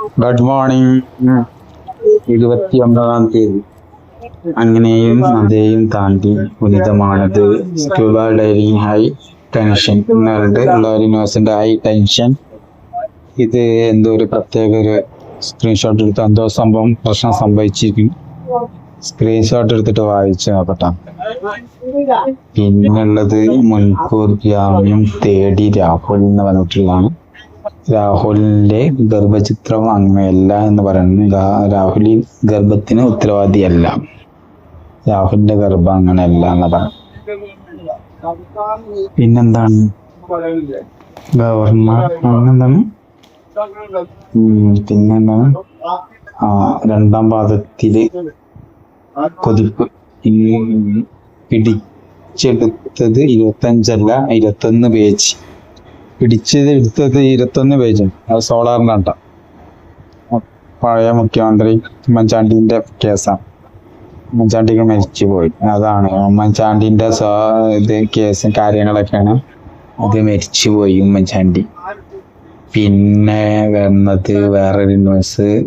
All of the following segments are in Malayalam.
ഗുഡ് മോർണിംഗ് ഇരുപത്തി ഒമ്പതാം തീയതി. അങ്ങനെയും അതേയും താണ്ടി പുനിതമാണത് സ്ക്യൂബ ഡൈവിംഗ് ഹൈ ടെൻഷൻ എന്ന് പറഞ്ഞിട്ട് ഉള്ള ന്യൂസിന്റെ ഹൈ ടെൻഷൻ ഇത് എന്തോ ഒരു പ്രത്യേക ഒരു സ്ക്രീൻഷോട്ട് എടുത്ത് എന്തോ സംഭവം പ്രശ്നം സംഭവിച്ചിരിക്കും. സ്ക്രീൻഷോട്ട് എടുത്തിട്ട് വായിച്ചു നോക്കട്ടെ. പിന്നുള്ളത് മുൻകൂർ ജാമ്യം തേടി രാഹുൽ എന്ന് പറഞ്ഞിട്ടുള്ളതാണ് രാഹുലിന്റെ ഗർഭചിത്രം അങ്ങനെയല്ല എന്ന് പറയുന്നത് രാഹുലി ഗർഭത്തിന് ഉത്തരവാദിയല്ല. രാഹുലിന്റെ ഗർഭം അങ്ങനെയല്ല എന്ന് പറഞ്ഞു പിന്നെന്താണ്? ഗവർണർ അങ്ങനെന്താണ്? പിന്നെന്താണ്? ആ രണ്ടാം പാദത്തിൽ കൊതിപ്പ് പിടിച്ചെടുത്തത് ഇരുപത്തഞ്ചല്ല ഇരുപത്തൊന്ന് പേജ്. പിടിച്ചത് എടുത്തത് ഇരുപത്തൊന്ന് പേജ്. അത് സോളാറിന്റെ അണ്ട പഴയ മുഖ്യമന്ത്രി ഉമ്മൻചാണ്ടിന്റെ കേസാണ്. ഉമ്മൻചാണ്ടിക്ക് മരിച്ചു പോയി. അതാണ്. ഉമ്മൻചാണ്ടിന്റെ സ്വ- ഇത് കേസും കാര്യങ്ങളൊക്കെയാണ്. അത് മരിച്ചു പോയി ഉമ്മൻചാണ്ടി. പിന്നെ വന്നത് വേറൊരു ന്യൂസ്.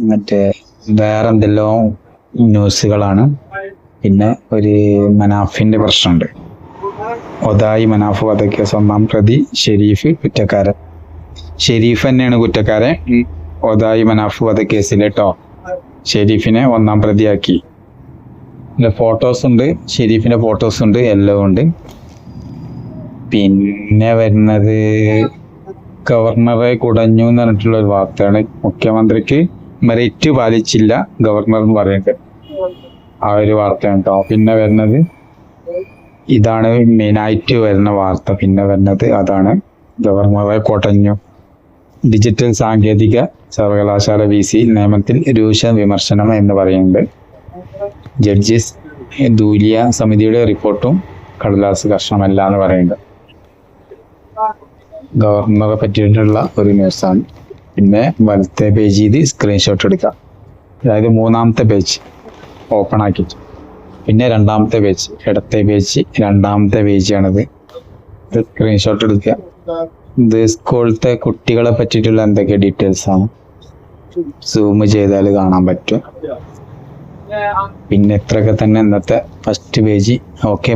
മറ്റേ വേറെ എന്തെല്ലോ ന്യൂസുകളാണ്. പിന്നെ ഒരു മനാഫിന്റെ പ്രശ്നമുണ്ട്. ഒതായി മനാഫ് വധക്കേസ് ഒന്നാം പ്രതി ഷെരീഫ് കുറ്റക്കാരൻ. ഷെരീഫ് തന്നെയാണ് കുറ്റക്കാരൻ. ഒതായി മനാഫ് വധക്കേസിൽ കേട്ടോ ഷെരീഫിനെ ഒന്നാം പ്രതിയാക്കി. ഫോട്ടോസ് ഉണ്ട് ഷെരീഫിന്റെ ഫോട്ടോസ് ഉണ്ട് എല്ലാം ഉണ്ട്. പിന്നെ വരുന്നത് ഗവർണറെ കുടഞ്ഞു എന്ന് പറഞ്ഞിട്ടുള്ള ഒരു വാർത്തയാണ് മുഖ്യമന്ത്രിക്ക് മെറിറ്റ് പാലിച്ചില്ല ഗവർണർ എന്ന് പറയുന്നത്. ആ ഒരു വാർത്തയാണ് കേട്ടോ പിന്നെ വരുന്നത് ഇതാണ് മെയിനായിട്ട് വരുന്ന വാർത്ത. പിന്നെ വരുന്നത് അതാണ് ഗവർണറെ കൊടഞ്ഞു. ഡിജിറ്റൽ സാങ്കേതിക സർവകലാശാല വി സി നിയമത്തിൽ രൂക്ഷ വിമർശനം എന്ന് പറയുന്നുണ്ട്. ജഡ്ജസ് ദൂലിയ സമിതിയുടെ റിപ്പോർട്ടും കടലാസ് കർഷണമല്ല എന്ന് പറയുന്നുണ്ട്. ഗവർണറെ പറ്റിയിട്ടുള്ള ഒരു ന്യൂസാണ്. പിന്നെ വലത്തെ പേജ് ഇത് സ്ക്രീൻഷോട്ട് എടുക്കാം. അതായത് മൂന്നാമത്തെ പേജ്. ഓപ്പൺ ആക്കിയിട്ട്. പിന്നെ രണ്ടാമത്തെ പേജ് ഇടത്തെ പേജ് രണ്ടാമത്തെ പേജാണിത് ഇത് സ്ക്രീൻഷോട്ട് എടുക്കുക. ഇത് സ്കൂളിലത്തെ കുട്ടികളെ പറ്റിയിട്ടുള്ള എന്തൊക്കെ ഡീറ്റെയിൽസ് ആണ്? സൂം ചെയ്താൽ കാണാൻ പറ്റും. പിന്നെ ഇത്രയൊക്കെ തന്നെ ഇന്നത്തെ ഫസ്റ്റ് പേജ് ഓക്കെ